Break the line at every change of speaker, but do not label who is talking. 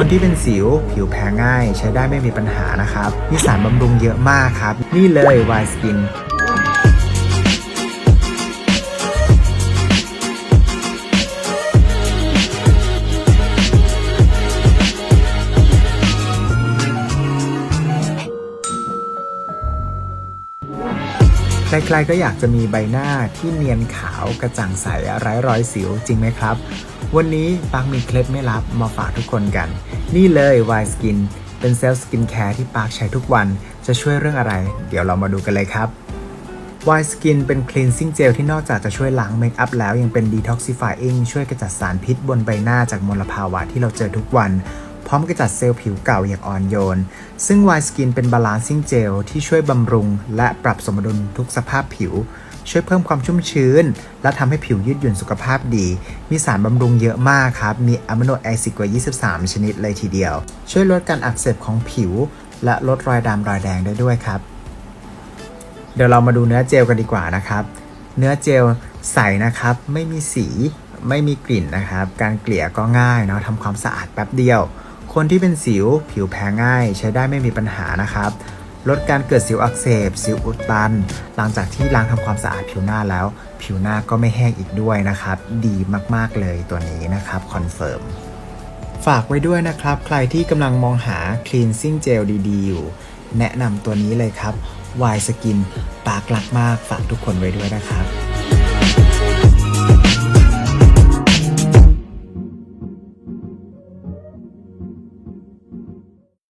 คนที่เป็นสิวผิวแพ้ง่าย ใช้ได้ไม่มีปัญหานะครับ มีสารบำรุงเยอะมากครับ นี่เลย Y Skin ใครๆก็อยากจะมีใบหน้าที่เนียนขาวกระจ่างใสไร้รอยสิวจริงไหมครับ วันนี้ปักมีเคล็ดไม่ลับมาฝากทุกคนกัน นี่เลย Y Skin เป็นเซลล์สกินแคร์ที่ปากใช้ทุกวันจะช่วยเรื่องอะไร เดี๋ยวเรามาดูกันเลยครับ Y Skin เป็น cleansing gel ที่นอกจากจะช่วยล้างเมคอัพแล้วยังเป็น detoxifying ช่วยกระจัดสารพิษบนใบหน้าจากมลภาวะที่เราเจอทุกวัน พร้อมกระจัดเซลล์ผิวเก่าอย่างอ่อนโยน ซึ่ง Y Skin เป็น balancing gel ที่ช่วยบำรุง และปรับสมดุลทุกสภาพผิว ช่วยเพิ่มความชุ่มชื้น และทำให้ผิวยืดหยุ่นสุขภาพดี มีสารบำรุงเยอะมากครับ มีอะมิโนแอซิดกว่า 23 ชนิดเลยทีเดียว ช่วยลดการอักเสบของผิว และลดรอยดำรอยแดงได้ด้วยครับ เดี๋ยวเรามาดูเนื้อเจลกันดีกว่านะครับ เนื้อเจลใสนะครับ ไม่มีสีไม่มีกลิ่นนะครับ การเกลี่ยก็ง่ายเนาะทำความสะอาดแป๊บเดียว คนที่เป็นสิวผิวแพ้ง่าย ใช้ได้ไม่มีปัญหานะครับ ลดการเกิดสิวอักเสบ สิวอุดตัน หลังจากที่ล้างทำความสะอาดผิวหน้าแล้ว ผิวหน้าก็ไม่แห้งอีกด้วยนะครับ ดีมากๆเลยตัวนี้นะครับคอนเฟิร์มฝากไว้ด้วยนะครับ ใครที่กำลังมองหา cleansing gel ดีๆ อยู่ แนะนำตัวนี้เลยครับ Y Skin ปากหลักมากฝากทุกคนไว้ด้วยนะครับ